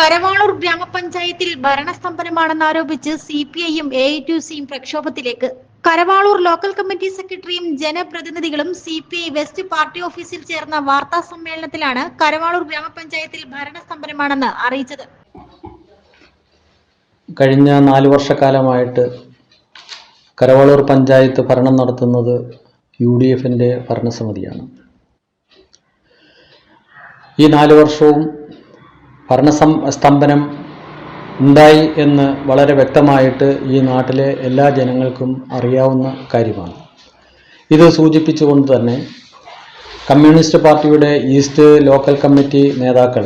കരവാളൂർ ഗ്രാമപഞ്ചായത്തിൽ ഭരണസ്തംഭനമാണെന്ന് ആരോപിച്ച് സി പി ഐയും എ ഐ ടി സിയും പ്രക്ഷോഭത്തിലേക്ക്. കരവാളൂർ ലോക്കൽ കമ്മിറ്റി സെക്രട്ടറിയും ജനപ്രതിനിധികളും C P I west party ഓഫീസിൽ ചേർന്ന വാർത്താ സമ്മേളനത്തിലാണ് കരവാളൂർ ഗ്രാമപഞ്ചായത്തിൽ ഭരണസ്തംഭനമാണെന്ന് അറിയിച്ചത്. കഴിഞ്ഞ നാല് വർഷക്കാലമായിട്ട് കരവാളൂർ പഞ്ചായത്ത് ഭരണം നടത്തുന്നത് യു ഡി എഫിന്റെ ഭരണസമിതിയാണ്. ഈ നാല് വർഷവും ഭരണസം സ്തംഭനം ഉണ്ടായി എന്ന് വളരെ വ്യക്തമായിട്ട് ഈ നാട്ടിലെ എല്ലാ ജനങ്ങൾക്കും അറിയാവുന്ന കാര്യമാണ്. ഇത് സൂചിപ്പിച്ചുകൊണ്ട് തന്നെ കമ്മ്യൂണിസ്റ്റ് പാർട്ടിയുടെ ഈസ്റ്റ് ലോക്കൽ കമ്മിറ്റി നേതാക്കൾ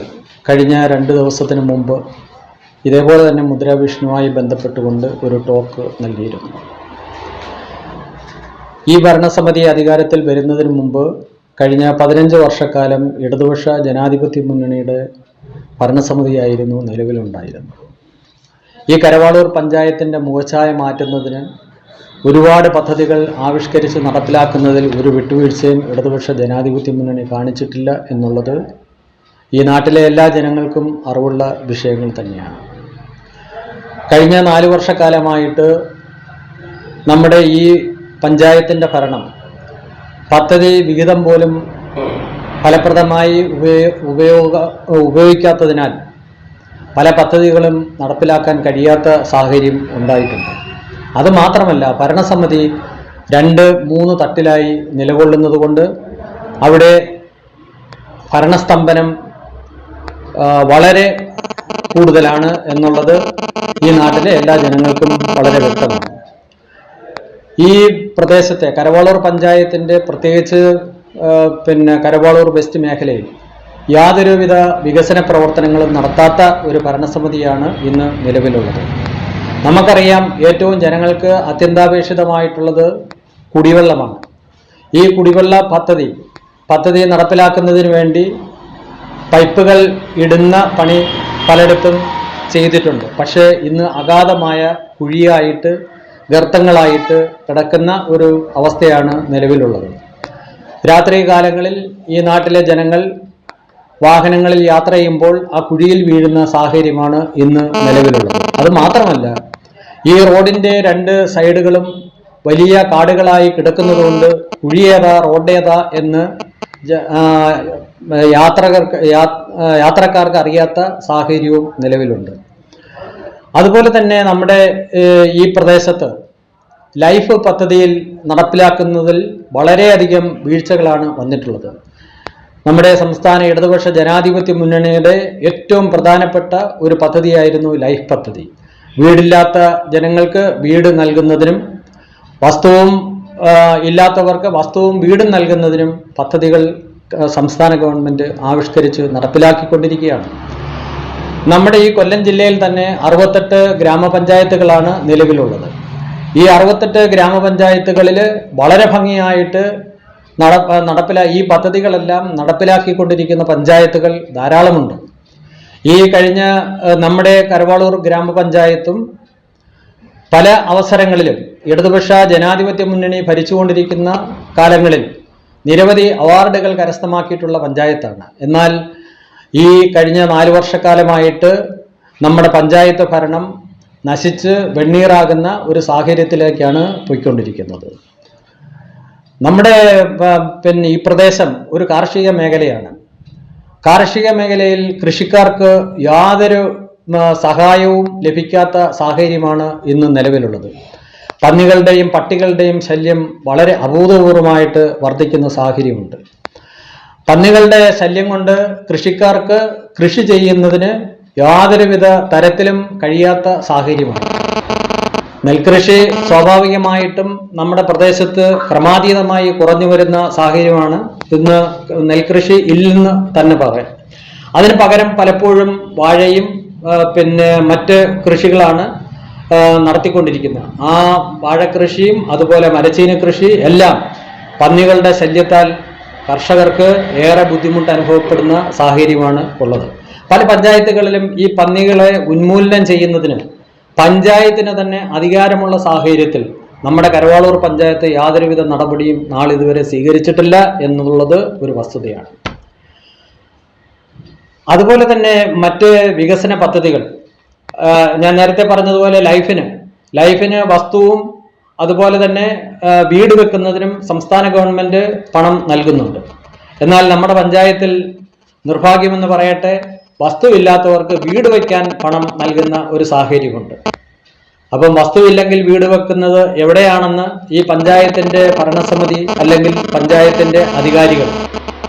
കഴിഞ്ഞ രണ്ട് ദിവസത്തിന് മുമ്പ് ഇതേപോലെ തന്നെ മുദ്രാവിഷ്ണുവുമായി ബന്ധപ്പെട്ടുകൊണ്ട് ഒരു ടോക്ക് നൽകിയിരുന്നു. ഈ ഭരണസമിതി അധികാരത്തിൽ വരുന്നതിന് മുമ്പ് കഴിഞ്ഞ പതിനഞ്ച് വർഷക്കാലം ഇടതുപക്ഷ ജനാധിപത്യ മുന്നണിയുടെ ഭരണസമിതിയായിരുന്നു നിലവിലുണ്ടായിരുന്നത്. ഈ കരവാളൂർ പഞ്ചായത്തിന്റെ മുഖച്ഛായ മാറ്റുന്നതിന് ഒരുപാട് പദ്ധതികൾ ആവിഷ്കരിച്ച് നടപ്പിലാക്കുന്നതിൽ ഒരു വിട്ടുവീഴ്ചയും ഇടതുപക്ഷ ജനാധിപത്യ മുന്നണി കാണിച്ചിട്ടില്ല എന്നുള്ളത് ഈ നാട്ടിലെ എല്ലാ ജനങ്ങൾക്കും അറിവുള്ള വിഷയങ്ങൾ തന്നെയാണ്. കഴിഞ്ഞ നാല് വർഷക്കാലമായിട്ട് നമ്മുടെ ഈ പഞ്ചായത്തിന്റെ ഭരണം പദ്ധതി വിഹിതം പോലും ഫലപ്രദമായി ഉപയോ ഉപയോഗ ഉപയോഗിക്കാത്തതിനാൽ പല പദ്ധതികളും നടപ്പിലാക്കാൻ കഴിയാത്ത സാഹചര്യം ഉണ്ടായിട്ടുണ്ട്. അതുമാത്രമല്ല ഭരണസമിതി രണ്ട് മൂന്ന് തട്ടിലായി നിലകൊള്ളുന്നത് കൊണ്ട് അവിടെ ഭരണസ്തംഭനം വളരെ കൂടുതലാണ് എന്നുള്ളത് ഈ നാട്ടിലെ എല്ലാ ജനങ്ങൾക്കും വളരെ വ്യക്തമാണ്. ഈ പ്രദേശത്തെ കരവാളൂർ പഞ്ചായത്തിന്റെ പ്രത്യേകിച്ച് പിന്നെ കരവാളൂർ വെസ്റ്റ് മേഖലയിൽ യാതൊരുവിധ വികസന പ്രവർത്തനങ്ങളും നടത്താത്ത ഒരു ഭരണസമിതിയാണ് ഇന്ന് നിലവിലുള്ളത്. നമുക്കറിയാം ഏറ്റവും ജനങ്ങൾക്ക് അത്യന്താപേക്ഷിതമായിട്ടുള്ളത് കുടിവെള്ളമാണ്. ഈ കുടിവെള്ള പദ്ധതി പദ്ധതി നടപ്പിലാക്കുന്നതിന് വേണ്ടി പൈപ്പുകൾ ഇടുന്ന പണി പലയിടത്തും ചെയ്തിട്ടുണ്ട്. പക്ഷേ ഇന്ന് അഗാധമായ കുഴിയായിട്ട് ഗർത്തങ്ങളായിട്ട് കിടക്കുന്ന ഒരു അവസ്ഥയാണ് നിലവിലുള്ളത്. രാത്രി കാലങ്ങളിൽ ഈ നാട്ടിലെ ജനങ്ങൾ വാഹനങ്ങളിൽ യാത്ര ചെയ്യുമ്പോൾ ആ കുഴിയിൽ വീഴുന്ന സാഹചര്യമാണ് ഇന്ന് നിലവിലുള്ളത്. അത് മാത്രമല്ല ഈ റോഡിന്റെ രണ്ട് സൈഡുകളും വലിയ കാടുകളായി കിടക്കുന്നതുകൊണ്ട് കുഴിയേതാ റോഡേതാ എന്ന് യാത്രകർക്ക് യാത്രക്കാർക്ക് അറിയാത്ത സാഹചര്യവും നിലവിലുണ്ട്. അതുപോലെ തന്നെ നമ്മുടെ ഈ പ്രദേശത്ത് ലൈഫ് പദ്ധതിയിൽ നടപ്പിലാക്കുന്നതിൽ വളരെയധികം വീഴ്ചകളാണ് വന്നിട്ടുള്ളത്. നമ്മുടെ സംസ്ഥാന ഇടതുപക്ഷ ജനാധിപത്യ മുന്നണിയുടെ ഏറ്റവും പ്രധാനപ്പെട്ട ഒരു പദ്ധതിയായിരുന്നു ലൈഫ് പദ്ധതി. വീടില്ലാത്ത ജനങ്ങൾക്ക് വീട് നൽകുന്നതിനും വസ്തുവും ഇല്ലാത്തവർക്ക് വസ്തുവും വീടും നൽകുന്നതിനും പദ്ധതികൾ സംസ്ഥാന ഗവൺമെന്റ് ആവിഷ്കരിച്ച് നടപ്പിലാക്കിക്കൊണ്ടിരിക്കുകയാണ്. നമ്മുടെ ഈ കൊല്ലം ജില്ലയിൽ തന്നെ അറുപത്തെട്ട് ഗ്രാമപഞ്ചായത്തുകളാണ് നിലവിലുള്ളത്. ഈ അറുപത്തെട്ട് ഗ്രാമപഞ്ചായത്തുകളിൽ വളരെ ഭംഗിയായിട്ട് നട നടപ്പിലാ ഈ പദ്ധതികളെല്ലാം നടപ്പിലാക്കിക്കൊണ്ടിരിക്കുന്ന പഞ്ചായത്തുകൾ ധാരാളമുണ്ട്. ഈ കഴിഞ്ഞ നമ്മുടെ കരുവാളൂർ ഗ്രാമപഞ്ചായത്തും പല അവസരങ്ങളിലും ഇടതുപക്ഷ ജനാധിപത്യ മുന്നണി ഭരിച്ചുകൊണ്ടിരിക്കുന്ന കാലങ്ങളിൽ നിരവധി അവാർഡുകൾ കരസ്ഥമാക്കിയിട്ടുള്ള പഞ്ചായത്താണ്. എന്നാൽ ഈ കഴിഞ്ഞ നാല് വർഷക്കാലമായിട്ട് നമ്മുടെ പഞ്ചായത്ത് ഭരണം നശിച്ച് വെണ്ണീറാകുന്ന ഒരു സാഹചര്യത്തിലേക്കാണ് പോയിക്കൊണ്ടിരിക്കുന്നത്. നമ്മുടെ പിന്നെ ഈ പ്രദേശം ഒരു കാർഷിക മേഖലയാണ്. കാർഷിക മേഖലയിൽ കൃഷിക്കാർക്ക് യാതൊരു സഹായവും ലഭിക്കാത്ത സാഹചര്യമാണ് ഇന്ന് നിലവിലുള്ളത്. പന്നികളുടെയും പട്ടികളുടെയും ശല്യം വളരെ അഭൂതപൂർവമായിട്ട് വർദ്ധിക്കുന്ന സാഹചര്യമുണ്ട്. പന്നികളുടെ ശല്യം കൊണ്ട് കൃഷിക്കാർക്ക് കൃഷി ചെയ്യുന്നതിന് യാതൊരുവിധ തരത്തിലും കഴിയാത്ത സാഹചര്യമാണ്. നെൽകൃഷി സ്വാഭാവികമായിട്ടും നമ്മുടെ പ്രദേശത്ത് ക്രമാതീതമായി കുറഞ്ഞു വരുന്ന സാഹചര്യമാണ്. ഇന്ന് നെൽകൃഷി ഇല്ലെന്ന് തന്നെ പറയാം. അതിന് പകരം പലപ്പോഴും വാഴയും പിന്നെ മറ്റ് കൃഷികളാണ് നടത്തിക്കൊണ്ടിരിക്കുന്നത്. ആ വാഴക്കൃഷിയും അതുപോലെ മരച്ചീന കൃഷി എല്ലാം പന്നികളുടെ ശല്യത്താൽ കർഷകർക്ക് ഏറെ ബുദ്ധിമുട്ട് അനുഭവപ്പെടുന്ന സാഹചര്യമാണ് ഉള്ളത്. പല പഞ്ചായത്തുകളിലും ഈ പന്നികളെ ഉന്മൂലനം ചെയ്യുന്നതിന് പഞ്ചായത്തിന് തന്നെ അധികാരമുള്ള സാഹചര്യത്തിൽ നമ്മുടെ കരവാളൂർ പഞ്ചായത്ത് യാതൊരുവിധ നടപടിയും നാളിതുവരെ സ്വീകരിച്ചിട്ടില്ല എന്നുള്ളത് ഒരു വസ്തുതയാണ്. അതുപോലെ തന്നെ മറ്റ് വികസന പദ്ധതികൾ. ഞാൻ നേരത്തെ പറഞ്ഞതുപോലെ ലൈഫിന് ലൈഫിന് വസ്തുവും അതുപോലെ തന്നെ വീട് വെക്കുന്നതിനും സംസ്ഥാന ഗവൺമെന്റ് പണം നൽകുന്നുണ്ട്. എന്നാൽ നമ്മുടെ പഞ്ചായത്തിൽ നിർഭാഗ്യമെന്ന് പറയട്ടെ വസ്തുവില്ലാത്തവർക്ക് വീട് വയ്ക്കാൻ പണം നൽകുന്ന ഒരു സാഹചര്യമുണ്ട്. അപ്പം വസ്തുവില്ലെങ്കിൽ വീട് വെക്കുന്നത് എവിടെയാണെന്ന് ഈ പഞ്ചായത്തിന്റെ ഭരണസമിതി അല്ലെങ്കിൽ പഞ്ചായത്തിന്റെ അധികാരികൾ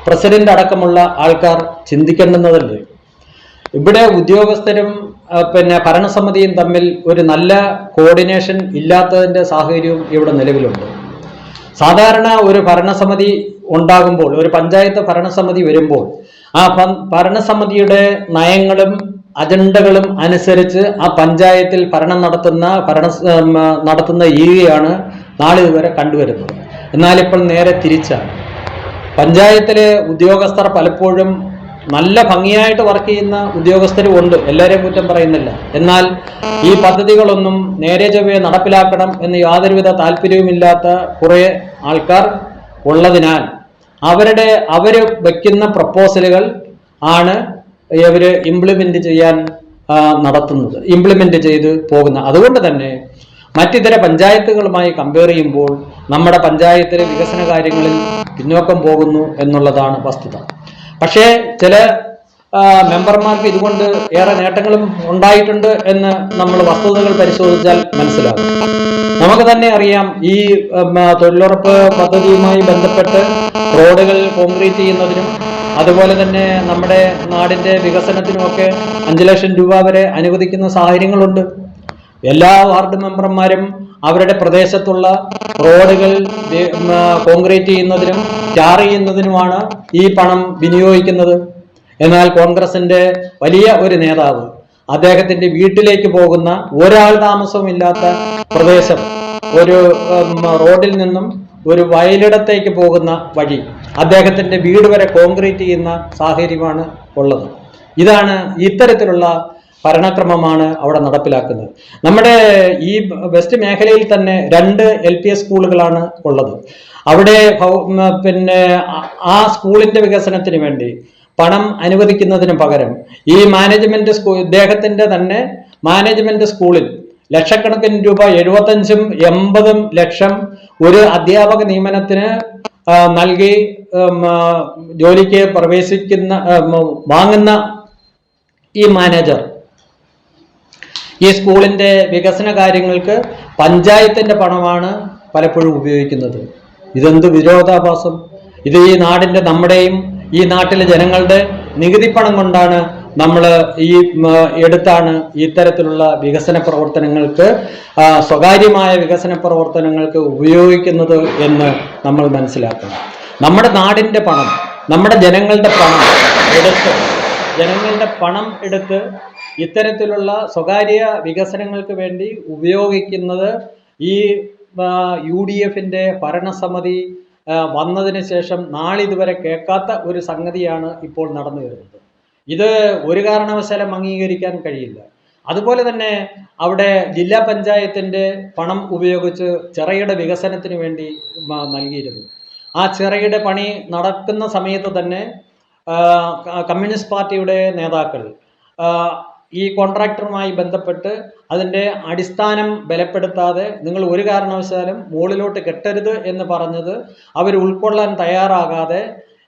പ്രസിഡന്റ് അടക്കമുള്ള ആൾക്കാർ ചിന്തിക്കേണ്ടുന്നതല്ലേ ഇവിടെ ഉദ്യോഗസ്ഥരും പിന്നെ ഭരണസമിതിയും തമ്മിൽ ഒരു നല്ല കോർഡിനേഷൻ ഇല്ലാത്തതിന്റെ സാഹചര്യവും ഇവിടെ നിലവിലുണ്ട്. സാധാരണ ഒരു ഭരണസമിതി ഉണ്ടാകുമ്പോൾ ഒരു പഞ്ചായത്ത് ഭരണസമിതി വരുമ്പോൾ ആ ഭരണസമിതിയുടെ നയങ്ങളും അജണ്ടകളും അനുസരിച്ച് ആ പഞ്ചായത്തിൽ ഭരണം നടത്തുന്ന ഭരണ നടത്തുന്ന രീതിയാണ് നാളിതുവരെ കണ്ടുവരുന്നത്. എന്നാൽ ഇപ്പോൾ നേരെ തിരിച്ചാണ്. പഞ്ചായത്തിലെ ഉദ്യോഗസ്ഥർ പലപ്പോഴും നല്ല ഭംഗിയായിട്ട് വർക്ക് ചെയ്യുന്ന ഉദ്യോഗസ്ഥരും ഉണ്ട്. എല്ലാവരെയും കുറ്റം പറയുന്നില്ല. എന്നാൽ ഈ പദ്ധതികളൊന്നും നേരെ ചൊവ്വയെ നടപ്പിലാക്കണം എന്ന് യാതൊരുവിധ താല്പര്യവുമില്ലാത്ത കുറേ ആൾക്കാർ ഉള്ളതിനാൽ അവരുടെ അവർ വയ്ക്കുന്ന പ്രപ്പോസലുകൾ ആണ് ഇവർ ഇംപ്ലിമെന്റ് ചെയ്യാൻ നടത്തുന്നത് ഇംപ്ലിമെന്റ് ചെയ്ത് പോകുന്ന. അതുകൊണ്ട് തന്നെ മറ്റിതര പഞ്ചായത്തുകളുമായി കമ്പയർ ചെയ്യുമ്പോൾ നമ്മുടെ പഞ്ചായത്തിലെ വികസന കാര്യങ്ങളിൽ പിന്നോക്കം പോകുന്നു എന്നുള്ളതാണ് വസ്തുത. പക്ഷേ ചില മെമ്പർമാർക്ക് ഇതുകൊണ്ട് ഏറെ നേട്ടങ്ങളും ഉണ്ടായിട്ടുണ്ട് എന്ന് നമ്മൾ വസ്തുതകൾ പരിശോധിച്ചാൽ മനസ്സിലാകും. നമുക്ക് തന്നെ അറിയാം ഈ തൊഴിലുറപ്പ് പദ്ധതിയുമായി ബന്ധപ്പെട്ട് റോഡുകൾ കോൺക്രീറ്റ് ചെയ്യുന്നതിനും അതുപോലെ തന്നെ നമ്മുടെ നാടിന്റെ വികസനത്തിനുമൊക്കെ അഞ്ചു ലക്ഷം രൂപ വരെ അനുവദിക്കുന്ന സാഹചര്യങ്ങളുണ്ട്. എല്ലാ വാർഡ് മെമ്പർമാരും അവരുടെ പ്രദേശത്തുള്ള റോഡുകൾ കോൺക്രീറ്റ് ചെയ്യുന്നതിനും ടാർ ചെയ്യുന്നതിനുമാണ് ഈ പണം വിനിയോഗിക്കുന്നത്. എന്നാൽ കോൺഗ്രസിന്റെ വലിയ ഒരു നേതാവ് അദ്ദേഹത്തിന്റെ വീട്ടിലേക്ക് പോകുന്ന ഒരാൾ താമസവും ഇല്ലാത്ത പ്രദേശം ഒരു റോഡിൽ നിന്നും ഒരു വയലിടത്തേക്ക് പോകുന്ന വഴി അദ്ദേഹത്തിന്റെ വീട് വരെ കോൺക്രീറ്റ് ചെയ്യുന്ന സാഹചര്യമാണ് ഉള്ളത്. ഇതാണ് ഇത്തരത്തിലുള്ള ഭരണക്രമമാണ് അവിടെ നടപ്പിലാക്കുന്നത്. നമ്മുടെ ഈ വെസ്റ്റ് മേഖലയിൽ തന്നെ രണ്ട് എൽ പി എസ് സ്കൂളുകളാണ് ഉള്ളത്. അവിടെ പിന്നെ ആ- സ്കൂളിന്റെ വികസനത്തിന് വേണ്ടി പണം അനുവദിക്കുന്നതിന് പകരം ഈ മാനേജ്മെന്റ് സ്കൂൾ ഇദ്ദേഹത്തിന്റെ തന്നെ മാനേജ്മെന്റ് സ്കൂളിൽ ലക്ഷക്കണക്കിന് രൂപ എഴുപത്തഞ്ചും എൺപതും ലക്ഷം ഒരു അധ്യാപക നിയമനത്തിന് നൽകി ജോലിക്ക് പ്രവേശിക്കുന്ന വാങ്ങുന്ന ഈ മാനേജർ ഈ സ്കൂളിന്റെ വികസന കാര്യങ്ങൾക്ക് പഞ്ചായത്തിന്റെ പണമാണ് പലപ്പോഴും ഉപയോഗിക്കുന്നത്. ഇതെന്ത് വിരോധാഭാസം? ഇത് ഈ നാടിന്റെ നമ്മുടെയും ഈ നാട്ടിലെ ജനങ്ങളുടെ നികുതി പണം കൊണ്ടാണ് നമ്മൾ ഈ എടുത്താണ് ഇത്തരത്തിലുള്ള വികസന പ്രവർത്തനങ്ങൾക്ക് സ്വകാര്യമായ വികസന പ്രവർത്തനങ്ങൾക്ക് ഉപയോഗിക്കുന്നത് എന്ന് നമ്മൾ മനസ്സിലാക്കണം. നമ്മുടെ നാടിന്റെ പണം നമ്മുടെ ജനങ്ങളുടെ പണം എടുത്ത് ജനങ്ങളുടെ പണം എടുത്ത് ഇത്തരത്തിലുള്ള സ്വകാര്യ വികസനങ്ങൾക്ക് വേണ്ടി ഉപയോഗിക്കുന്നത് ഈ യു ഡി എഫിന്റെ ഭരണസമിതി വന്നതിന് ശേഷം നാളിതുവരെ കേൾക്കാത്ത ഒരു സംഗതിയാണ് ഇപ്പോൾ നടന്നു വരുന്നത്. ഇത് ഒരു കാരണവശാലും അംഗീകരിക്കാൻ കഴിയില്ല. അതുപോലെ തന്നെ അവിടെ ജില്ലാ പഞ്ചായത്തിന്റെ പണം ഉപയോഗിച്ച് ചിറയുടെ വികസനത്തിന് വേണ്ടി നൽകിയിരുന്നു. ആ ചിറയുടെ പണി നടക്കുന്ന സമയത്ത് തന്നെ കമ്മ്യൂണിസ്റ്റ് പാർട്ടിയുടെ നേതാക്കൾ ഈ കോൺട്രാക്ടറുമായി ബന്ധപ്പെട്ട് അതിന്റെ അടിസ്ഥാനം ബലപ്പെടുത്താതെ നിങ്ങൾ ഒരു കാരണവശാലും മുകളിലോട്ട് കെട്ടരുത് എന്ന് പറഞ്ഞത് അവർ ഉൾക്കൊള്ളാൻ തയ്യാറാകാതെ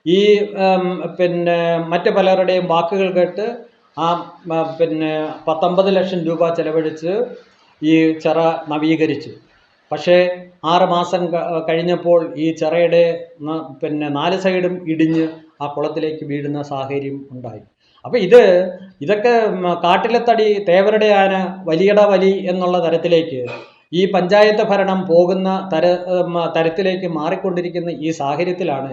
ഈ പിന്നെ മറ്റു പലരുടെയും വാക്കുകൾ കേട്ട് ആ പിന്നെ പത്തൊമ്പത് ലക്ഷം രൂപ ചെലവഴിച്ച് ഈ ചിറ നവീകരിച്ചു. പക്ഷേ ആറ് മാസം കഴിഞ്ഞപ്പോൾ ഈ ചിറയുടെ പിന്നെ നാല് സൈഡും ഇടിഞ്ഞ് ആ കുളത്തിലേക്ക് വീഴുന്ന സാഹചര്യം ഉണ്ടായി. അപ്പം ഇത് ഇതൊക്കെ കാട്ടിലെ തടി തേവരുടെ ആന വലിയട വലി എന്നുള്ള തരത്തിലേക്ക് ഈ പഞ്ചായത്ത് ഭരണം പോകുന്ന തര തരത്തിലേക്ക് മാറിക്കൊണ്ടിരിക്കുന്ന ഈ സാഹചര്യത്തിലാണ്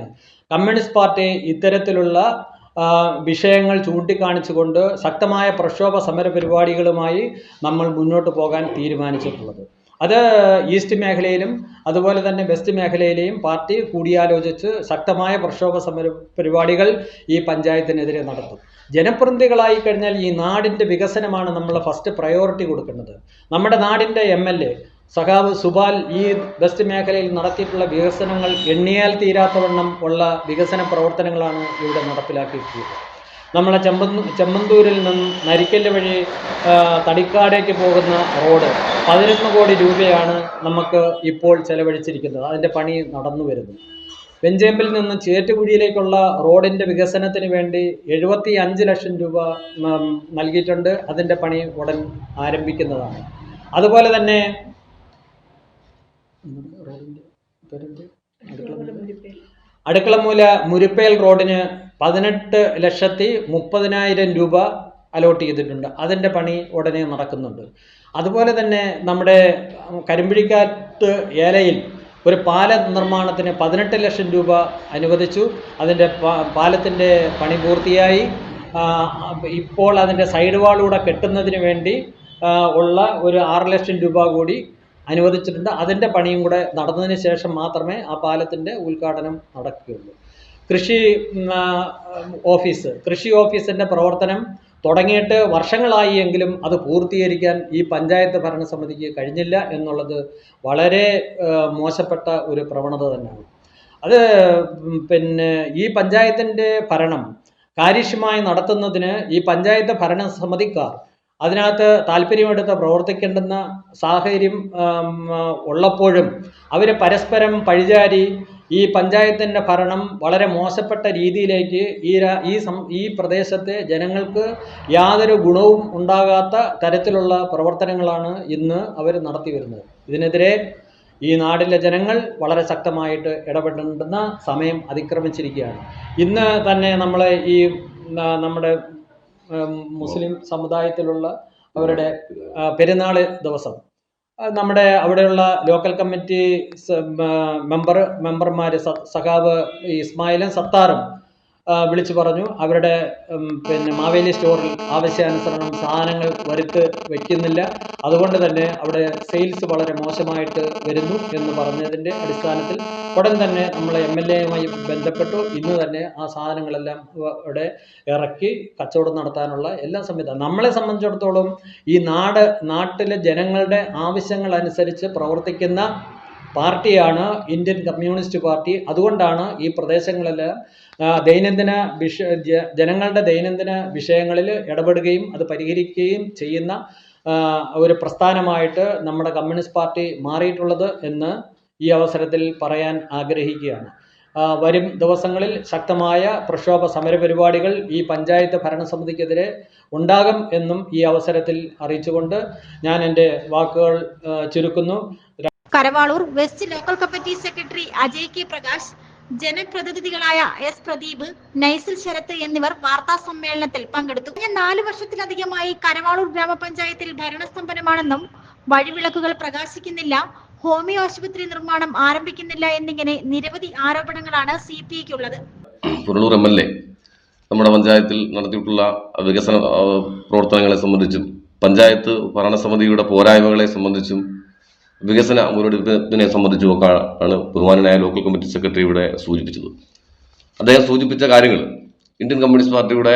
കമ്മ്യൂണിസ്റ്റ് പാർട്ടി ഇത്തരത്തിലുള്ള വിഷയങ്ങൾ ചൂണ്ടിക്കാണിച്ചുകൊണ്ട് ശക്തമായ പ്രക്ഷോഭ സമര പരിപാടികളുമായി നമ്മൾ മുന്നോട്ട് പോകാൻ തീരുമാനിച്ചിട്ടുള്ളത്. അത് ഈസ്റ്റ് മേഖലയിലും അതുപോലെ തന്നെ വെസ്റ്റ് മേഖലയിലെയും പാർട്ടി കൂടിയാലോചിച്ച് ശക്തമായ പ്രക്ഷോഭ സമര പരിപാടികൾ ഈ പഞ്ചായത്തിനെതിരെ നടത്തും. ജനപ്രതിനിധികളായി കഴിഞ്ഞാൽ ഈ നാടിന്റെ വികസനമാണ് നമ്മൾ ഫസ്റ്റ് പ്രയോറിറ്റി കൊടുക്കേണ്ടത് നമ്മുടെ നാടിന്റെ എം എൽ എ സഖാവ് സുബാൽ ഈ വെസ്റ്റ് മേഖലയിൽ നടത്തിയിട്ടുള്ള വികസനങ്ങൾ എണ്ണിയാൽ തീരാത്തവണ്ണം ഉള്ള വികസന പ്രവർത്തനങ്ങളാണ് ഇവിടെ നടപ്പിലാക്കിയിട്ടുള്ളത് നമ്മളെ ചെമ്പന്തു ചെമ്മന്തൂരിൽ നിന്ന് നരിക്കല്ല് വഴി തടിക്കാടേക്ക് പോകുന്ന റോഡ് പതിനൊന്ന് കോടി രൂപയാണ് നമുക്ക് ഇപ്പോൾ ചെലവഴിച്ചിരിക്കുന്നത്. അതിന്റെ പണി നടന്നു വരുന്നു വെഞ്ചേമ്പിൽ നിന്ന് ചേറ്റുകുഴിയിലേക്കുള്ള റോഡിന്റെ വികസനത്തിന് വേണ്ടി എഴുപത്തി അഞ്ച് ലക്ഷം രൂപ നൽകിയിട്ടുണ്ട്. അതിന്റെ പണി ഉടൻ ആരംഭിക്കുന്നതാണ്. അതുപോലെ തന്നെ അടുക്കളമൂല മുരിപ്പേൽ റോഡിന് പതിനെട്ട് ലക്ഷത്തി മുപ്പതിനായിരം രൂപ അലോട്ട് ചെയ്തിട്ടുണ്ട്. അതിന്റെ പണി ഉടനെ നടക്കുന്നുണ്ട്. അതുപോലെ തന്നെ നമ്മുടെ കരിമ്പിഴിക്കാറ്റ് ഏലയിൽ ഒരു പാല നിർമ്മാണത്തിന് പതിനെട്ട് ലക്ഷം രൂപ അനുവദിച്ചു. അതിന്റെ പാലത്തിന്റെ പണി പൂർത്തിയായി. ഇപ്പോൾ അതിന്റെ സൈഡ് വാളൂടെ കെട്ടുന്നതിന് വേണ്ടി ഉള്ള ഒരു ആറ് ലക്ഷം രൂപ കൂടി അനുവദിച്ചിട്ടുണ്ട്. അതിന്റെ പണിയും കൂടെ നടന്നതിന് ശേഷം മാത്രമേ ആ പാലത്തിന്റെ ഉദ്ഘാടനം നടക്കുകയുള്ളൂ. കൃഷി ഓഫീസ് കൃഷി ഓഫീസിന്റെ പ്രവർത്തനം തുടങ്ങിയിട്ട് വർഷങ്ങളായി എങ്കിലും അത് പൂർത്തീകരിക്കാൻ ഈ പഞ്ചായത്ത് ഭരണസമിതിക്ക് കഴിഞ്ഞില്ല എന്നുള്ളത് വളരെ മോശപ്പെട്ട ഒരു പ്രവണത തന്നെയാണ്. അത് പിന്നെ ഈ പഞ്ചായത്തിന്റെ ഭരണം കാര്യക്ഷമമായി നടത്തുന്നതിന് ഈ പഞ്ചായത്ത് ഭരണസമിതിക്കാർ അതിനകത്ത് താല്പര്യമെടുത്ത് പ്രവർത്തിക്കേണ്ടുന്ന സാഹചര്യം ഉള്ളപ്പോഴും അവർ പരസ്പരം പഴിചാരി ഈ പഞ്ചായത്തിന്റെ ഭരണം വളരെ മോശപ്പെട്ട രീതിയിലേക്ക് ഈ ഈ സം ഈ പ്രദേശത്തെ ജനങ്ങൾക്ക് യാതൊരു ഗുണവും ഉണ്ടാകാത്ത തരത്തിലുള്ള പ്രവർത്തനങ്ങളാണ് ഇന്ന് അവർ നടത്തി വരുന്നത്. ഇതിനെതിരെ ഈ നാടിലെ ജനങ്ങൾ വളരെ ശക്തമായിട്ട് ഇടപെടേണ്ടുന്ന സമയം അതിക്രമിച്ചിരിക്കുകയാണ്. ഇന്ന് തന്നെ നമ്മൾ ഈ നമ്മുടെ മുസ്ലിം സമുദായത്തിലുള്ള അവരുടെ പെരുന്നാൾ ദിവസം നമ്മുടെ അവിടെയുള്ള ലോക്കൽ കമ്മിറ്റി മെമ്പർ മെമ്പർമാർ സഖാവ് ഇസ്മായിലും സത്താറും വിളിച്ചു പറഞ്ഞു. അവരുടെ പിന്നെ മാവേലി സ്റ്റോറിൽ ആവശ്യാനുസരണം സാധനങ്ങൾ വരുത്ത് വെക്കുന്നില്ല. അതുകൊണ്ട് തന്നെ അവിടെ സെയിൽസ് വളരെ മോശമായിട്ട് വരുന്നു എന്ന് പറഞ്ഞതിന്റെ അടിസ്ഥാനത്തിൽ ഉടൻ തന്നെ നമ്മൾ എം എൽ എയുമായി ബന്ധപ്പെട്ടു. ഇന്ന് തന്നെ ആ സാധനങ്ങളെല്ലാം അവിടെ ഇറക്കി കച്ചവടം നടത്താനുള്ള എല്ലാ സംവിധാനം. നമ്മളെ സംബന്ധിച്ചിടത്തോളം ഈ നാട് നാട്ടിലെ ജനങ്ങളുടെ ആവശ്യങ്ങൾ അനുസരിച്ച് പ്രവർത്തിക്കുന്ന പാർട്ടിയാണ് ഇന്ത്യൻ കമ്മ്യൂണിസ്റ്റ് പാർട്ടി. അതുകൊണ്ടാണ് ഈ പ്രദേശങ്ങളെല്ലാം ആ, ദൈനംദിന വിഷ ജനങ്ങളുടെ ദൈനംദിന വിഷയങ്ങളിൽ ഇടപെടുകയും അത് പരിഹരിക്കുകയും ചെയ്യുന്ന ഒരു പ്രസ്ഥാനമായിട്ട് നമ്മുടെ കമ്മ്യൂണിസ്റ്റ് പാർട്ടി മാറിയിട്ടുള്ളത് എന്ന് ഈ അവസരത്തിൽ പറയാൻ ആഗ്രഹിക്കുകയാണ്. വരും ദിവസങ്ങളിൽ ശക്തമായ പ്രക്ഷോഭ സമരപരിപാടികൾ ഈ പഞ്ചായത്ത് ഭരണസമിതിക്കെതിരെ ഉണ്ടാകും എന്നും ഈ അവസരത്തിൽ അറിയിച്ചുകൊണ്ട് ഞാൻ എന്റെ വാക്കുകൾ ചുരുക്കുന്നു. Karavaloor west local committee secretary Ajay K Prakash ജനപ്രതിനിധികളായ S Pradeep നൈസിൽ ശരത്ത് എന്നിവർ വാർത്താ സമ്മേളനത്തിൽ പങ്കെടുത്തു. കഴിഞ്ഞ നാല് വർഷത്തിലധികമായി കരവാളൂർ ഗ്രാമപഞ്ചായത്തിൽ ഭരണസ്തംഭനമാണെന്നും വഴിവിളക്കുകൾ പ്രകാശിക്കുന്നില്ല ഹോമിയോ ആശുപത്രി നിർമ്മാണം ആരംഭിക്കുന്നില്ല എന്നിങ്ങനെ നിരവധി ആരോപണങ്ങളാണ് സി പി ഐക്കുള്ളത്. നമ്മുടെ പഞ്ചായത്തിൽ നടത്തിയിട്ടുള്ള വികസന പ്രവർത്തനങ്ങളെ സംബന്ധിച്ചും പഞ്ചായത്ത് ഭരണസമിതിയുടെ പോരായ്മകളെ സംബന്ധിച്ചും വികസന മുന്നോടിപ്പിനെ സംബന്ധിച്ചും ഒക്കെ ആണ് ബഹുമാനായ ലോക്കൽ കമ്മിറ്റി സെക്രട്ടറി ഇവിടെ സൂചിപ്പിച്ചത്. അദ്ദേഹം സൂചിപ്പിച്ച കാര്യങ്ങൾ ഇന്ത്യൻ കമ്മ്യൂണിസ്റ്റ് പാർട്ടിയുടെ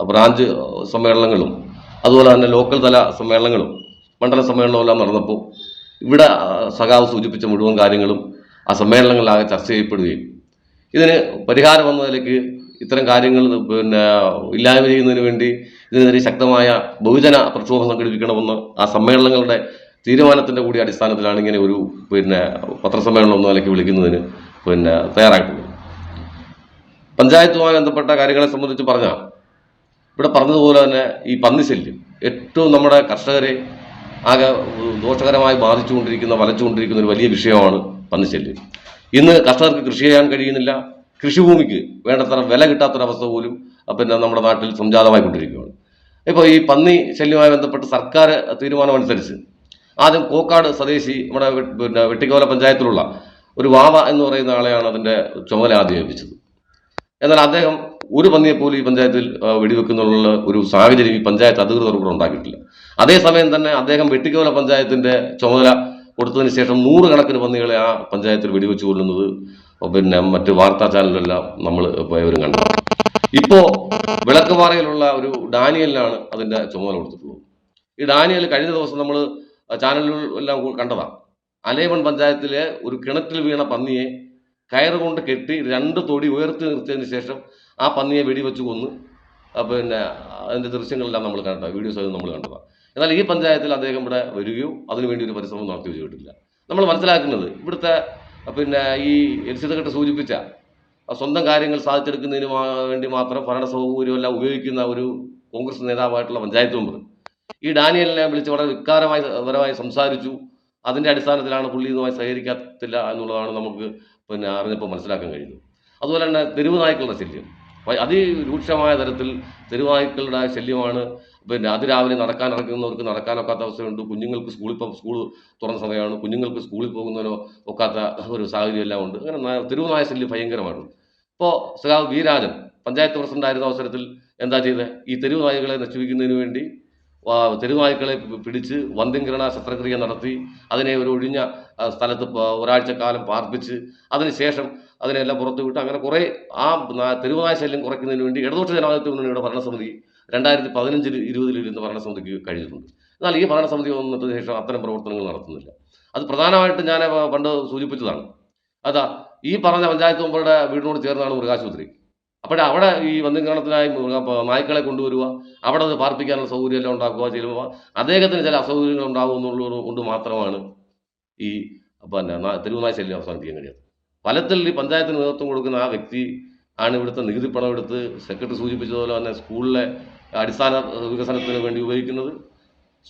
ബ്രാഞ്ച് സമ്മേളനങ്ങളും അതുപോലെ തന്നെ ലോക്കൽ തല സമ്മേളനങ്ങളും മണ്ഡല സമ്മേളനവും എല്ലാം നടന്നപ്പോൾ ഇവിടെ സഖാവ് സൂചിപ്പിച്ച മുഴുവൻ കാര്യങ്ങളും ആ സമ്മേളനങ്ങളിലാകെ ചർച്ച ചെയ്യപ്പെടുകയും ഇതിന് പരിഹാരം എന്ന നിലയ്ക്ക് ഇത്തരം കാര്യങ്ങൾ പിന്നെ ഇല്ലായ്മ ചെയ്യുന്നതിന് വേണ്ടി ഇതിനെതിരെ ശക്തമായ ബഹുജന പ്രക്ഷോഭം സംഘടിപ്പിക്കണമെന്ന് ആ സമ്മേളനങ്ങളുടെ തീരുമാനത്തിന്റെ കൂടി അടിസ്ഥാനത്തിലാണ് ഇങ്ങനെ ഒരു പിന്നെ പത്രസമ്മേളനം എന്ന നിലയ്ക്ക് വിളിക്കുന്നതിന് പിന്നെ തയ്യാറായിട്ടുള്ളത് പഞ്ചായത്തുമായി ബന്ധപ്പെട്ട കാര്യങ്ങളെ സംബന്ധിച്ച് പറഞ്ഞാൽ ഇവിടെ പറഞ്ഞതുപോലെ തന്നെ ഈ പന്നിശല്യം ഏറ്റവും നമ്മുടെ കർഷകരെ ആകെ ദോഷകരമായി ബാധിച്ചുകൊണ്ടിരിക്കുന്ന വലച്ചുകൊണ്ടിരിക്കുന്ന ഒരു വലിയ വിഷയമാണ് പന്നിശല്യം ഇന്ന് കർഷകർക്ക് കൃഷി ചെയ്യാൻ കഴിയുന്നില്ല. കൃഷിഭൂമിക്ക് വേണ്ടത്ര വില കിട്ടാത്തൊരവസ്ഥ പോലും പിന്നെ നമ്മുടെ നാട്ടിൽ സംജാതമായിക്കൊണ്ടിരിക്കുകയാണ്. ഇപ്പോൾ ഈ പന്നി ശല്യവുമായി ബന്ധപ്പെട്ട് സർക്കാർ തീരുമാനമനുസരിച്ച് ആദ്യം കോക്കാട് സ്വദേശി നമ്മുടെ പിന്നെ വെട്ടിക്കോല പഞ്ചായത്തിലുള്ള ഒരു വാവ എന്ന് പറയുന്ന ആളെയാണ് അതിന്റെ ചുമതല ആദ്യം ഏൽപ്പിച്ചത്. എന്നാൽ അദ്ദേഹം ഒരു പന്നിയെ ഈ പഞ്ചായത്തിൽ വെടിവെക്കുന്നുള്ള ഒരു സാഹചര്യം ഈ പഞ്ചായത്ത് അധികൃതർ കൂടെ ഉണ്ടാക്കിയിട്ടില്ല. അതേസമയം തന്നെ അദ്ദേഹം വെട്ടിക്കോല പഞ്ചായത്തിന്റെ ചുമതല കൊടുത്തതിന് ശേഷം നൂറുകണക്കിന് പന്നികളെ ആ പഞ്ചായത്തിൽ വെടിവെച്ച് കൊല്ലുന്നത് പിന്നെ മറ്റ് വാർത്താ ചാനലിലെല്ലാം നമ്മൾ പോയവരും കണ്ടു. ഇപ്പോ വിളക്കുപാറയിലുള്ള ഒരു ഡാനിയലിനാണ് അതിന്റെ ചുമതല കൊടുത്തിട്ടുള്ളത്. ഈ ഡാനിയൽ കഴിഞ്ഞ ദിവസം നമ്മൾ ചാനലുകളിലെല്ലാം കണ്ടതാണ് അലേവൺ പഞ്ചായത്തിലെ ഒരു കിണറ്റിൽ വീണ പന്നിയെ കയറ് കൊണ്ട് കെട്ടി രണ്ട് തൊടി ഉയർത്തി നിർത്തിയതിന് ശേഷം ആ പന്നിയെ വെടിവെച്ച് കൊന്ന് പിന്നെ അതിന്റെ ദൃശ്യങ്ങളെല്ലാം നമ്മൾ കണ്ടതാണ് വീഡിയോസ് നമ്മൾ കണ്ടതാണ് എന്നാൽ ഈ പഞ്ചായത്തിൽ അദ്ദേഹം ഇവിടെ വരികയോ അതിനുവേണ്ടി ഒരു പരിശ്രമം നടത്തി വെച്ചിട്ടില്ല നമ്മൾ മനസ്സിലാക്കുന്നത് ഇവിടുത്തെ പിന്നെ ഈ എൽസിതകെട്ട് സൂചിപ്പിച്ച സ്വന്തം കാര്യങ്ങൾ സാധിച്ചെടുക്കുന്നതിന് വേണ്ടി മാത്രം ഭരണ സൗകര്യമെല്ലാം ഉപയോഗിക്കുന്ന ഒരു കോൺഗ്രസ് നേതാവായിട്ടുള്ള പഞ്ചായത്ത് മെമ്പർ ഈ ഡാനിയലിനെ വിളിച്ച് വളരെ വിക്കാരമായി പരമായി സംസാരിച്ചു. അതിന്റെ അടിസ്ഥാനത്തിലാണ് പുള്ളി ഇതുമായി സഹകരിക്കത്തില്ല എന്നുള്ളതാണ് നമുക്ക് പിന്നെ അറിഞ്ഞപ്പോൾ മനസ്സിലാക്കാൻ കഴിയുന്നത്. അതുപോലെ തന്നെ തെരുവ് നായ്ക്കളുടെ ശല്യം. അതിരൂക്ഷമായ തരത്തിൽ തെരുവ് നായ്ക്കളുടെ ശല്യമാണ്. പിന്നെ അതിരാവിലെ നടക്കാൻ ഇറങ്ങുന്നവർക്ക് നടക്കാനൊക്കാത്ത അവസ്ഥയുണ്ട്. കുഞ്ഞുങ്ങൾക്ക് സ്കൂളിൽ സ്കൂൾ തുറന്ന സമയമാണ്. കുഞ്ഞുങ്ങൾക്ക് സ്കൂളിൽ പോകുന്നതിനോ ഒക്കാത്ത ഒരു സാഹചര്യം എല്ലാം ഉണ്ട്. അങ്ങനെ തെരുവുനായ തെരുവ് നായ ശല്യം ഭയങ്കരമാണ് ഇപ്പോൾ സഖാവ് വി രാജൻ പഞ്ചായത്ത് പ്രസിഡന്റ് ആയിരുന്ന അവസരത്തിൽ എന്താ ചെയ്തത് ഈ തെരുവ് നായകളെ നശിപ്പിക്കുന്നതിന് വേണ്ടി ആ, തെരുവ് നായ്ക്കളെ പി- പിടിച്ച് വന്ധ്യംകരണ ശസ്ത്രക്രിയ നടത്തി അതിനെ ഒരു ഒഴിഞ്ഞ സ്ഥലത്ത് ഒരാഴ്ച ഒരാഴ്ചക്കാലം പാർപ്പിച്ച് അതിനുശേഷം അതിനെല്ലാം പുറത്തു വിട്ട് അങ്ങനെ കുറേ ആ നാ- തെരുവ് നായ ശല്യം കുറയ്ക്കുന്നതിന് വേണ്ടി ഇടതുപക്ഷ ജനാധിപത്യ മുന്നണിയുടെ ഭരണസമിതി രണ്ടായിരത്തി പതിനഞ്ചിൽ ഇരുപതിൽ ഇരുന്ന ഭരണസമിതിക്ക് കഴിഞ്ഞിട്ടുണ്ട്. എന്നാൽ ഈ ഭരണസമിതി വന്നിട്ട് ശേഷം അത്തരം പ്രവർത്തനങ്ങൾ നടത്തുന്നില്ല. അത് പ്രധാനമായിട്ട് ഞാൻ പണ്ട് സൂചിപ്പിച്ചതാണ്. അതാ ഈ പറഞ്ഞ പഞ്ചായത്ത് മുമ്പുകളുടെ വീടിനോട് ചേർന്നാണ് മൃഗാശുപത്രി. അപ്പോഴേ അവിടെ ഈ വന്ധ്യംകരണത്തിനായി നായ്ക്കളെ കൊണ്ടുവരിക അവിടെ അത് പാർപ്പിക്കാനുള്ള സൗകര്യം എല്ലാം ഉണ്ടാക്കുക ചെയ്യുമ്പോൾ അദ്ദേഹത്തിന് ചില അസൗകര്യങ്ങൾ ഉണ്ടാകും എന്നുള്ളത് കൊണ്ട് മാത്രമാണ് ഈ പിന്നെ തെരുവുനായ തെരുവ് നായ ശല്യം അവസാനിപ്പിക്കാൻ കഴിയാത്തത് ഫലത്തിൽ ഈ പഞ്ചായത്തിന് നേതൃത്വം കൊടുക്കുന്ന ആ വ്യക്തി ആണ് ഇവിടുത്തെ നികുതി പണം എടുത്ത് സെക്രട്ടറി സൂചിപ്പിച്ചതുപോലെ തന്നെ സ്കൂളിലെ അടിസ്ഥാന വികസനത്തിന് വേണ്ടി ഉപയോഗിക്കുന്നത്.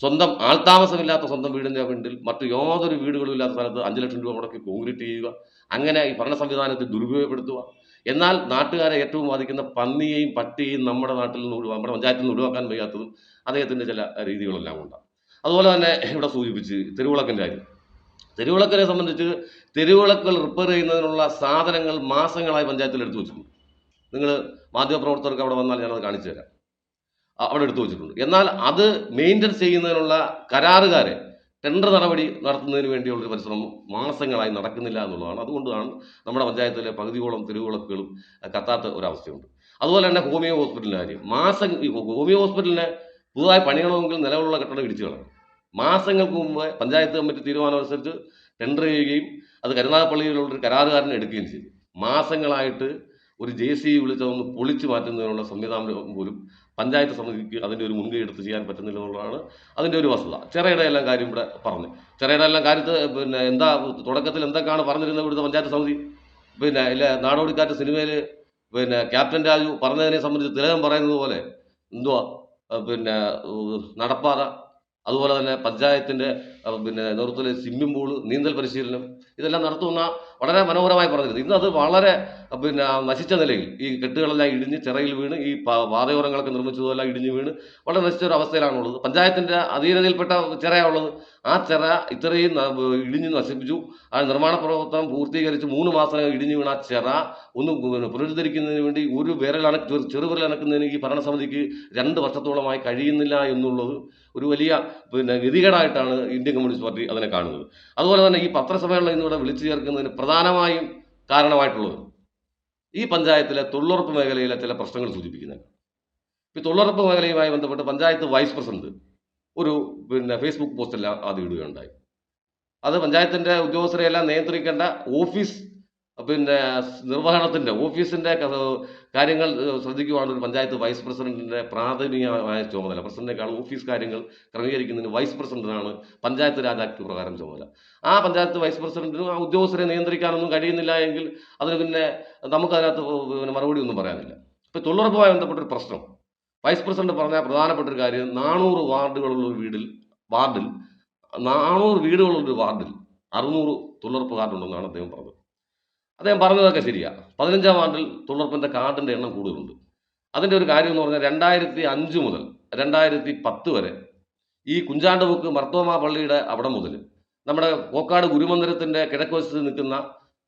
സ്വന്തം ആൾതാമസമില്ലാത്ത സ്വന്തം വീടിന്റെ വീണ്ടിൽ മറ്റു യാതൊരു വീടുകളും ഇല്ലാത്ത സ്ഥലത്ത് അഞ്ച് ലക്ഷം രൂപ മുടക്കി കോൺക്രീറ്റ് ചെയ്യുക. അങ്ങനെ ഈ ഭരണ സംവിധാനത്തെ ദുരുപയോഗപ്പെടുത്തുക. എന്നാൽ നാട്ടുകാരെ ഏറ്റവും ബാധിക്കുന്ന പന്നിയെയും പട്ടിയെയും നമ്മുടെ നാട്ടിൽ നിന്ന് നമ്മുടെ പഞ്ചായത്തിൽ നിന്ന് ഒഴിവാക്കാൻ വയ്യാത്തതും അദ്ദേഹത്തിന്റെ ചില രീതികളെല്ലാം ഉണ്ട് അതുപോലെ തന്നെ ഇവിടെ സൂചിപ്പിച്ച് തെരുവിളക്കിന്റെ കാര്യം. തെരുവിളക്കിനെ സംബന്ധിച്ച് തെരുവിളക്കുകൾ റിപ്പയർ ചെയ്യുന്നതിനുള്ള സാധനങ്ങൾ മാസങ്ങളായി പഞ്ചായത്തിൽ എടുത്തു വെച്ചിട്ടുണ്ട്. നിങ്ങൾ മാധ്യമപ്രവർത്തകർക്ക് അവിടെ വന്നാൽ ഞാനത് കാണിച്ചു തരാം. അവിടെ എടുത്തു വെച്ചിട്ടുണ്ട്. എന്നാൽ അത് മെയിന്റെനൻസ് ചെയ്യുന്നതിനുള്ള കരാറുകാരെ ടെൻഡർ നടപടി നടത്തുന്നതിന് വേണ്ടിയുള്ളൊരു പരിശ്രമം മാസങ്ങളായി നടക്കുന്നില്ല എന്നുള്ളതാണ്. അതുകൊണ്ടാണ് നമ്മുടെ പഞ്ചായത്തിലെ പകുതിയോളം തെരുവിളക്കുകളും കത്താത്ത ഒരവസ്ഥയുണ്ട്. അതുപോലെ തന്നെ ഹോമിയോ ഹോസ്പിറ്റലിന്റെ കാര്യം. മാസം ഹോമിയോ ഹോസ്പിറ്റലിനെ പുതുതായി പണിയണമെങ്കിൽ നിലവിലുള്ള കെട്ടിടം ഇടിച്ചു കളയണം മാസങ്ങൾക്ക് മുമ്പ് പഞ്ചായത്ത് കമ്മിറ്റി തീരുമാനമനുസരിച്ച് ടെൻഡർ ചെയ്യുകയും അത് കരുനാഗപ്പള്ളിയിലുള്ളൊരു കരാറുകാരനെ എടുക്കുകയും ചെയ്തു. മാസങ്ങളായിട്ട് ഒരു ജെ സി വിളിച്ചതൊന്ന് പൊളിച്ചു മാറ്റുന്നതിനുള്ള സംവിധാനം പോലും പഞ്ചായത്ത് സമിതിക്ക് അതിന്റെ ഒരു മുൻകൈ എടുത്ത് ചെയ്യാൻ പറ്റുന്നില്ല എന്നുള്ളതാണ് അതിന്റെ ഒരു വസ്തുത. ചെറയുടെ എല്ലാം കാര്യം ഇവിടെ പറഞ്ഞു. ചെറയുടെ എല്ലാം കാര്യത്ത് പിന്നെ എന്താ തുടക്കത്തിൽ എന്തൊക്കെയാണ് പറഞ്ഞിരുന്നത് ഇവിടുത്തെ പഞ്ചായത്ത് സമിതി? പിന്നെ ഇല്ല നാടോടിക്കാറ്റ് സിനിമയിൽ പിന്നെ ക്യാപ്റ്റൻ രാജു പറഞ്ഞതിനെ സംബന്ധിച്ച് തിലകം പറയുന്നത് പോലെ എന്തുവാ? പിന്നെ നടപ്പാത അതുപോലെ തന്നെ പഞ്ചായത്തിന്റെ പിന്നെ നേതൃത്വത്തിൽ സ്വിമ്മിംഗ് പൂൾ നീന്തൽ പരിശീലനം ഇതെല്ലാം നടത്തുന്ന വളരെ മനോഹരമായി പറഞ്ഞിരുന്നു. ഇന്നത് വളരെ പിന്നെ നശിച്ച നിലയിൽ. ഈ കെട്ടുകളെല്ലാം ഇടിഞ്ഞ് ചിറയിൽ വീണ് ഈ പാതയോരങ്ങളൊക്കെ നിർമ്മിച്ചതെല്ലാം ഇടിഞ്ഞ് വീണ് വളരെ നശിച്ച ഒരു അവസ്ഥയിലാണുള്ളത്. പഞ്ചായത്തിന്റെ അധീനതയിൽപ്പെട്ട ചിറയാണുള്ളത്. ആ ചിറ ഇത്രയും ഇടിഞ്ഞ് നശിപ്പിച്ചു. ആ നിർമ്മാണ പ്രവർത്തനം പൂർത്തീകരിച്ച് മൂന്ന് മാസം ഇടിഞ്ഞ് വീണ ആ ചിറ ഒന്ന് പുനരുദ്ധരിക്കുന്നതിന് വേണ്ടി ഒരു വിരലണ ചെറു- ചെറുവിരൽ അനക്കുന്നതിന് ഈ ഭരണസമിതിക്ക് രണ്ട് വർഷത്തോളമായി കഴിയുന്നില്ല എന്നുള്ളത് ഒരു വലിയ പിന്നെ ഗതികേടായിട്ടാണ് ഇന്ത്യൻ കമ്മ്യൂണിസ്റ്റ് പാർട്ടി അതിനെ കാണുന്നത്. അതുപോലെ തന്നെ ഈ പത്രസമ്മേളനം ഇന്നിവിടെ വിളിച്ചു ചേർക്കുന്നതിന് പ്രധാനമായും കാരണമായിട്ടുള്ളത് ഈ പഞ്ചായത്തിലെ തൊഴിലുറപ്പ് മേഖലയിലെ ചില പ്രശ്നങ്ങൾ സൂചിപ്പിക്കുന്നത് ഈ തൊഴിലുറപ്പ് മേഖലയുമായി ബന്ധപ്പെട്ട് പഞ്ചായത്ത് വൈസ് പ്രസിഡന്റ് ഒരു പിന്നെ ഫേസ്ബുക്ക് പോസ്റ്റെല്ലാം ആദ്യം ഇടുകയുണ്ടായി. അത് പഞ്ചായത്തിന്റെ ഉദ്യോഗസ്ഥരെയെല്ലാം നിയന്ത്രിക്കേണ്ട ഓഫീസ് പിന്നെ നിർവഹണത്തിന്റെ ഓഫീസിന്റെ കാര്യങ്ങൾ ശ്രദ്ധിക്കുവാണെങ്കിൽ പഞ്ചായത്ത് വൈസ് പ്രസിഡന്റിന്റെ പ്രാഥമികമായ ചുമതല. പ്രസിഡന്റിനേക്കാൾ ഓഫീസ് കാര്യങ്ങൾ ക്രമീകരിക്കുന്നതിന് വൈസ് പ്രസിഡന്റിനാണ് പഞ്ചായത്ത് രാജ് ആക്ട് പ്രകാരം ചുമതല. ആ പഞ്ചായത്ത് വൈസ് പ്രസിഡന്റിനും ആ ഉദ്യോഗസ്ഥരെ നിയന്ത്രിക്കാനൊന്നും കഴിയുന്നില്ല എങ്കിൽ അതിന് പിന്നെ നമുക്കതിനകത്ത് പിന്നെ മറുപടി ഒന്നും പറയാനില്ല. ഇപ്പോൾ തൊഴിലുറപ്പുമായി ബന്ധപ്പെട്ടൊരു പ്രശ്നം. വൈസ് പ്രസിഡന്റ് പറഞ്ഞ പ്രധാനപ്പെട്ട ഒരു കാര്യം നാനൂറ് വാർഡുകളുള്ള ഒരു വീടിൽ വാർഡിൽ നാനൂറ് വീടുകളുള്ള ഒരു വാർഡിൽ അറുന്നൂറ് തൊഴിലുറപ്പ് കാർഡുണ്ടെന്നാണ് അദ്ദേഹം പറഞ്ഞത്. അദ്ദേഹം പറഞ്ഞതൊക്കെ ശരിയാണ് പതിനഞ്ചാം വാർഡിൽ തൊഴിലുറപ്പിന്റെ കാർഡിന്റെ എണ്ണം കൂടുതലുണ്ട്. അതിന്റെ ഒരു കാര്യം എന്ന് പറഞ്ഞാൽ രണ്ടായിരത്തി അഞ്ച് മുതൽ രണ്ടായിരത്തി പത്ത് വരെ ഈ കുഞ്ചാണ്ടുമുക്ക് മർത്തോമ പള്ളിയുടെ അവിടെ മുതൽ നമ്മുടെ കോക്കാട് ഗുരുമന്ദിരത്തിന്റെ കിഴക്കുവശത്ത് നിൽക്കുന്ന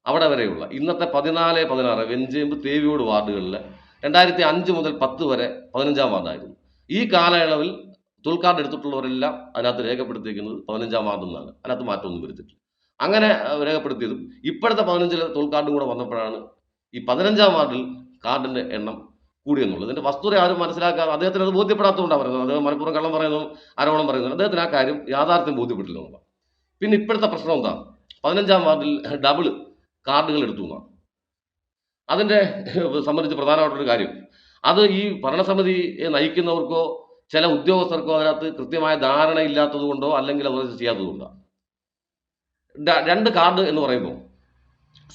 അവിടെ വരെയുള്ള ഇന്നത്തെ പതിനാല് പതിനാറ് വെഞ്ചേമ്പ് തേവിയോട് വാർഡുകളിൽ രണ്ടായിരത്തി അഞ്ച് മുതൽ പത്ത് വരെ പതിനഞ്ചാം വാർഡായിരുന്നു. ഈ കാലയളവിൽ തുൽക്കാർഡ് എടുത്തിട്ടുള്ളവരെല്ലാം അതിനകത്ത് രേഖപ്പെടുത്തിയിരിക്കുന്നത് പതിനഞ്ചാം വാർഡിൽ നിന്നാണ്. അതിനകത്ത് മാറ്റമൊന്നും വരുത്തിയിട്ടില്ല. അങ്ങനെ രേഖപ്പെടുത്തിയതും. ഇപ്പോഴത്തെ പതിനഞ്ചിൽ തൊഴിൽക്കാർഡും കൂടെ വന്നപ്പോഴാണ് ഈ പതിനഞ്ചാം വാർഡിൽ കാർഡിന്റെ എണ്ണം കൂടിയെന്നുള്ളത്. ഇതിന്റെ വസ്തുത ആരും മനസ്സിലാക്കാതെ അദ്ദേഹത്തിന് അത് ബോധ്യപ്പെടാത്തതുകൊണ്ടാണ് പറയുന്നത്. അദ്ദേഹം മലപ്പുറം കള്ളം പറയുന്നു ആരോപണം പറയുന്നു. അദ്ദേഹത്തിന് ആ കാര്യം യാഥാർത്ഥ്യം ബോധ്യപ്പെട്ടില്ല എന്നുള്ളത് പിന്നെ ഇപ്പോഴത്തെ പ്രശ്നം എന്താ? പതിനഞ്ചാം വാർഡിൽ ഡബിൾ കാർഡുകൾ എടുത്തു എന്നാണ്. അതിന്റെ സംബന്ധിച്ച് പ്രധാനമായിട്ടൊരു കാര്യം. അത് ഈ ഭരണസമിതിയെ നയിക്കുന്നവർക്കോ ചില ഉദ്യോഗസ്ഥർക്കോ അതിനകത്ത് കൃത്യമായ ധാരണ ഇല്ലാത്തത് കൊണ്ടോ അല്ലെങ്കിൽ അവർ ചെയ്യാത്തത് രണ്ട് കാർഡ് എന്ന് പറയുമ്പോൾ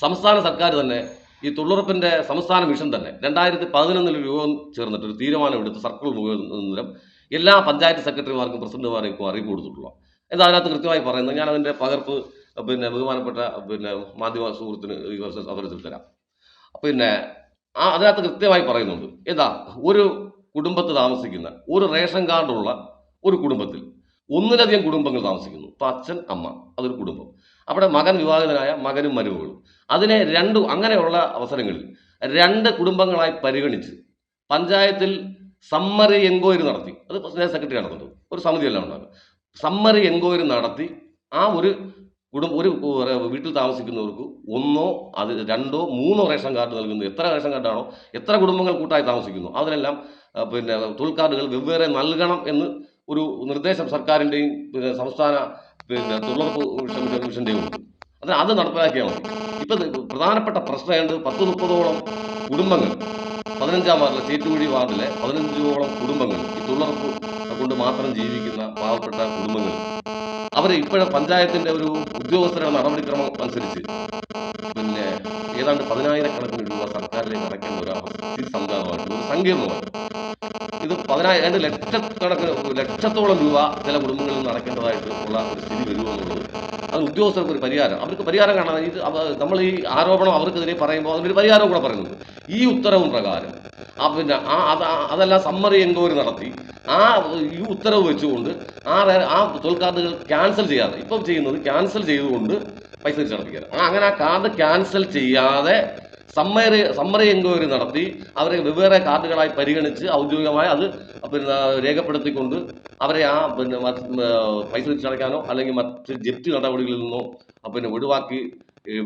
സംസ്ഥാന സർക്കാർ തന്നെ ഈ തൊഴിലുറപ്പിന്റെ സംസ്ഥാന മിഷൻ തന്നെ രണ്ടായിരത്തി പതിനൊന്നിൽ രൂപം ചേർന്നിട്ട് ഒരു തീരുമാനം എടുത്ത് സർക്കിൾ മുഖാന്തരം എല്ലാ പഞ്ചായത്ത് സെക്രട്ടറിമാർക്കും പ്രസിഡന്റുമാർക്കും അറിയിപ്പ് കൊടുത്തിട്ടുള്ളൂ. എന്താ അതിനകത്ത് കൃത്യമായി പറയുന്നത് ഞാൻ അതിന്റെ പകർപ്പ് പിന്നെ ബഹുമാനപ്പെട്ട പിന്നെ മാധ്യമ സുഹൃത്തിന് അവസരത്തിൽ തരാം. പിന്നെ ആ അതിനകത്ത് കൃത്യമായി പറയുന്നുണ്ട്. എന്താ ഒരു കുടുംബത്ത് താമസിക്കുന്ന ഒരു റേഷൻ കാർഡുള്ള ഒരു കുടുംബത്തിൽ ഒന്നിലധികം കുടുംബങ്ങൾ താമസിക്കുന്നു. ഇപ്പം അച്ഛൻ അമ്മ അതൊരു കുടുംബം. അവിടെ മകൻ വിവാഹിതനായ മകനും മരുമകളും. അതിനെ രണ്ടു അങ്ങനെയുള്ള അവസരങ്ങളിൽ രണ്ട് കുടുംബങ്ങളായി പരിഗണിച്ച് പഞ്ചായത്തിൽ സമ്മറി എൻക്വയറി നടത്തി. അത് പഞ്ചായത്ത് സെക്രട്ടറി നടത്തുന്നുണ്ട് ഒരു സമിതിയെല്ലാം ഉണ്ടാകും സമ്മറി എൻക്വയറി നടത്തി ആ ഒരു കുടുംബ ഒരു വീട്ടിൽ താമസിക്കുന്നവർക്ക് ഒന്നോ അത് രണ്ടോ മൂന്നോ റേഷൻ കാർഡ് നൽകുന്നു. എത്ര റേഷൻ കാർഡാണോ എത്ര കുടുംബങ്ങൾ കൂട്ടായി താമസിക്കുന്നു അതിനെല്ലാം പിന്നെ തൊഴിൽ കാർഡുകൾ വെവ്വേറെ നൽകണം എന്ന് ഒരു നിർദ്ദേശം സർക്കാരിന്റെയും പിന്നെ സംസ്ഥാന പിന്നെ തൊഴിലുറപ്പ് മിഷൻ- മിഷന്റെയും ഉണ്ട് അത് അത് നടപ്പിലാക്കിയാൽ മതി. ഇപ്പം പ്രധാനപ്പെട്ട പ്രശ്നമായത് പത്ത് മുപ്പതോളം കുടുംബങ്ങൾ പതിനഞ്ചാം വാർഡിലെ ചേറ്റുകുഴി വാർഡിലെ പതിനഞ്ചോളം കുടുംബങ്ങൾ ഈ തൊഴിലുറപ്പ് കൊണ്ട് മാത്രം ജീവിക്കുന്ന പാവപ്പെട്ട കുടുംബങ്ങൾ. അവർ ഇപ്പോഴും പഞ്ചായത്തിന്റെ ഒരു ഉദ്യോഗസ്ഥരുടെ നടപടിക്രമം അനുസരിച്ച് പിന്നെ ഏതാണ്ട് പതിനായിരക്കണക്കിന് രൂപ സർക്കാരിലേക്ക് അടയ്ക്കേണ്ട ഒരു അവസ്ഥ സംഘാതമായിട്ട് ഒരു സങ്കീർണമാണ് ഇത് പതിനായിരം രണ്ട് ലക്ഷക്കണക്കിന് ലക്ഷത്തോളം രൂപ ചില കുടുംബങ്ങളിൽ നിന്ന് അടയ്ക്കേണ്ടതായിട്ട് ഉള്ള ഒരു സ്ഥിതി വരുമെന്നുള്ളത് അത് ഉദ്യോഗസ്ഥർക്ക് ഒരു പരിഹാരം. അവർക്ക് പരിഹാരം കാണാൻ ഇത് നമ്മൾ ഈ ആരോപണം അവർക്കെതിരെ പറയുമ്പോൾ അതിനൊരു പരിഹാരം കൂടെ പറയുന്നുണ്ട്. ഈ ഉത്തരവും പ്രകാരം ആ പിന്നെ ആ അത് അതെല്ലാം സമ്മറി എൻക്വയറി നടത്തി. ആ ഈ ഉത്തരവ് വെച്ചുകൊണ്ട് ആ ആ തൊഴിൽ കാർഡുകൾ ക്യാൻസൽ ചെയ്യാതെ ഇപ്പം ചെയ്യുന്നത് ക്യാൻസൽ ചെയ്തുകൊണ്ട് പൈസ തിരിച്ചടപ്പിക്കുക ആ അങ്ങനെ ആ കാർഡ് ക്യാൻസൽ ചെയ്യാതെ സമ്മറി സമ്മറി എൻക്വയറി നടത്തി അവരെ വെവ്വേറെ കാർഡുകളായി പരിഗണിച്ച് ഔദ്യോഗികമായി അത് പിന്നെ രേഖപ്പെടുത്തിക്കൊണ്ട് അവരെ ആ പിന്നെ പൈസ തിരിച്ചടയ്ക്കാനോ അല്ലെങ്കിൽ മറ്റ് ജപ്തി നടപടികളിൽ നിന്നോ പിന്നെ ഒഴിവാക്കി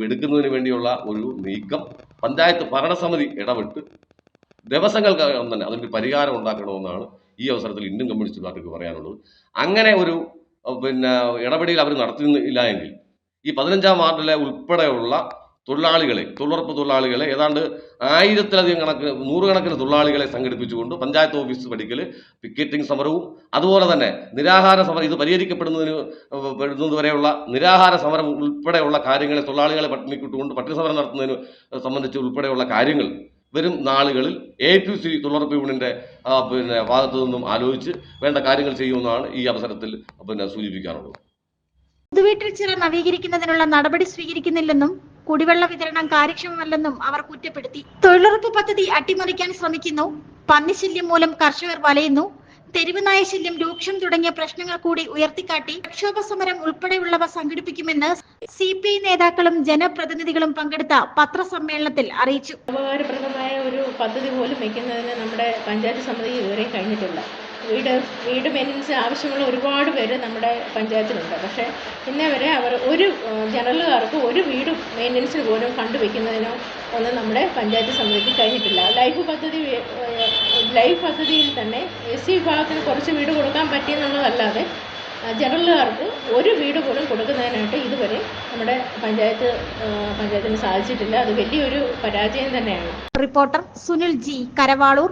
എടുക്കുന്നതിന് വേണ്ടിയുള്ള ഒരു നീക്കം പഞ്ചായത്ത് ഭരണസമിതി ഇടപെട്ട് ദിവസങ്ങൾക്കകം തന്നെ അതിനൊരു പരിഹാരം ഉണ്ടാക്കണമെന്നാണ് ഈ അവസരത്തിൽ ഇന്ത്യൻ കമ്മ്യൂണിസ്റ്റ് പാർട്ടിക്ക് പറയാനുള്ളത്. അങ്ങനെ ഒരു പിന്നെ ഇടപെടൽ അവർ നടത്തുന്നില്ല എങ്കിൽ ഈ പതിനഞ്ചാം വാർഡിലെ ഉൾപ്പെടെയുള്ള തൊഴിലാളികളെ തൊഴിലുറപ്പ് തൊഴിലാളികളെ ഏതാണ്ട് ആയിരത്തിലധികം കണക്ക് നൂറുകണക്കിന് തൊഴിലാളികളെ സംഘടിപ്പിച്ചുകൊണ്ട് പഞ്ചായത്ത് ഓഫീസ് പഠിക്കൽ പിക്കറ്റിംഗ് സമരവും അതുപോലെ തന്നെ നിരാഹാര സമരം ഇത് പരിഹരിക്കപ്പെടുന്നതിന് പെടുന്നത് വരെയുള്ള നിരാഹാര സമരം ഉൾപ്പെടെയുള്ള കാര്യങ്ങളെ തൊഴിലാളികളെ പട്ടിണിക്കിട്ടുകൊണ്ട് പട്ടിണി സമരം നടത്തുന്നതിന് സംബന്ധിച്ച് ഉൾപ്പെടെയുള്ള കാര്യങ്ങൾ വരും നാളുകളിൽ എ ടു സി യൂണിയന്റെ പിന്നെ ഭാഗത്തു നിന്നും ആലോചിച്ച് വേണ്ട കാര്യങ്ങൾ ചെയ്യുമെന്നാണ് ഈ അവസരത്തിൽ പിന്നെ സൂചിപ്പിക്കാറുള്ളത്. പുതുവീട്ടിൽ നവീകരിക്കുന്നതിനുള്ള നടപടി സ്വീകരിക്കുന്നില്ലെന്നും കുടിവെള്ള വിതരണം കാര്യക്ഷമമല്ലെന്നും അവർ കുറ്റപ്പെടുത്തി. തൊഴിലുറപ്പ് പദ്ധതി അട്ടിമറിക്കാൻ ശ്രമിക്കുന്നു. പന്നിശല്യം മൂലം കർഷകർ വലയുന്നു. തെരുവ് നായ ശല്യം രൂക്ഷം തുടങ്ങിയ പ്രശ്നങ്ങൾ കൂടി ഉയർത്തിക്കാട്ടി പ്രക്ഷോഭ സമരം ഉൾപ്പെടെയുള്ളവ സംഘടിപ്പിക്കുമെന്ന് സി പി ഐ നേതാക്കളും ജനപ്രതിനിധികളും പങ്കെടുത്ത പത്രസമ്മേളനത്തിൽ അറിയിച്ചു. ഉപകാരപ്രദമായ ഒരു പദ്ധതി പോലും വയ്ക്കുന്നതിന് നമ്മുടെ പഞ്ചായത്ത് സമിതി ഇതുവരെ കഴിഞ്ഞിട്ടില്ല. വീട് വീട് മെയിന്റനൻസ് ആവശ്യമുള്ള ഒരുപാട് പേര് നമ്മുടെ പഞ്ചായത്തിലുണ്ട്. പക്ഷേ ഇന്നേ വരെ അവർ ഒരു ജനറലുകാർക്ക് ഒരു വീട് മെയിന്റനൻസിന് പോലും കണ്ടുവെക്കുന്നതിനോ ഒന്നും നമ്മുടെ പഞ്ചായത്ത് സമിതിക്ക് കഴിഞ്ഞിട്ടില്ല. ലൈഫ് പദ്ധതി ലൈഫ് പദ്ധതിയിൽ തന്നെ എസ് സി വിഭാഗത്തിന് കുറച്ച് വീട് കൊടുക്കാൻ പറ്റിയെന്നുള്ളതല്ലാതെ ജനറലുകാർക്ക് ഒരു വീട് പോലും കൊടുക്കുന്നതിനായിട്ട് ഇതുവരെ നമ്മുടെ പഞ്ചായത്ത് പഞ്ചായത്തിന് സാധിച്ചിട്ടില്ല. അത് വലിയൊരു പരാജയം തന്നെയാണ്. Reporter Sunil G Karavaloor.